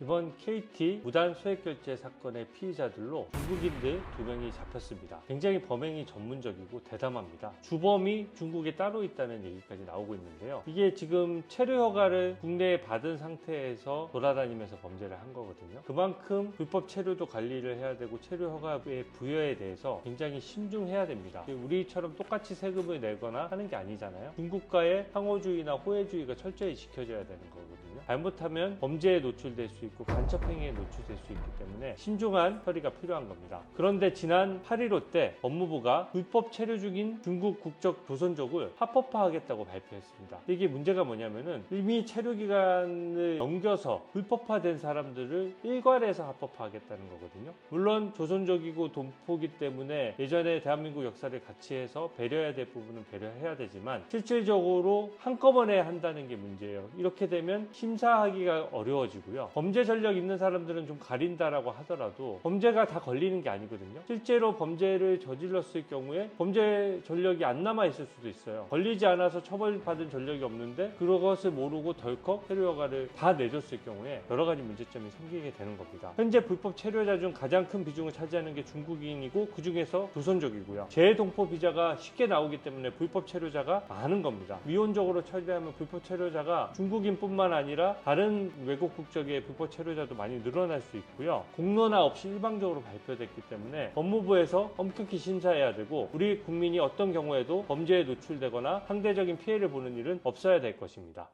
이번 KT 무단 소액 결제 사건의 피의자들로 중국인들 두 명이 잡혔습니다. 굉장히 범행이 전문적이고 대담합니다. 주범이 중국에 따로 있다는 얘기까지 나오고 있는데요. 이게 지금 체류 허가를 국내에 받은 상태에서 돌아다니면서 범죄를 한 거거든요. 그만큼 불법 체류도 관리를 해야 되고 체류 허가의 부여에 대해서 굉장히 신중해야 됩니다. 우리처럼 똑같이 세금을 내거나 하는 게 아니잖아요. 중국과의 상호주의나 호혜주의가 철저히 지켜져야 되는 거거든요. 잘못하면 범죄에 노출될 수 있고 간첩행위에 노출될 수 있기 때문에 신중한 처리가 필요한 겁니다. 그런데 지난 8.15 때 법무부가 불법 체류 중인 중국 국적 조선족을 합법화하겠다고 발표했습니다. 이게 문제가 뭐냐면은 이미 체류 기간을 넘겨서 불법화된 사람들을 일괄해서 합법화하겠다는 거거든요. 물론 조선족이고 동포기 때문에 예전에 대한민국 역사를 같이 해서 배려해야 될 부분은 배려해야 되지만 실질적으로 한꺼번에 한다는 게 문제예요. 이렇게 되면 심사하기가 어려워지고요. 범죄 전력 있는 사람들은 좀 가린다라고 하더라도 범죄가 다 걸리는 게 아니거든요. 실제로 범죄를 저질렀을 경우에 범죄 전력이 안 남아 있을 수도 있어요. 걸리지 않아서 처벌받은 전력이 없는데 그것을 모르고 덜컥 체류 허가를 다 내줬을 경우에 여러 가지 문제점이 생기게 되는 겁니다. 현재 불법 체류자 중 가장 큰 비중을 차지하는 게 중국인이고 그 중에서 조선족이고요. 재동포 비자가 쉽게 나오기 때문에 불법 체류자가 많은 겁니다. 미온적으로 처리하면 불법 체류자가 중국인뿐만 아니라 다른 외국 국적의 불법 체류자도 많이 늘어날 수 있고요. 공론화 없이 일방적으로 발표됐기 때문에 법무부에서 엄격히 심사해야 되고 우리 국민이 어떤 경우에도 범죄에 노출되거나 상대적인 피해를 보는 일은 없어야 될 것입니다.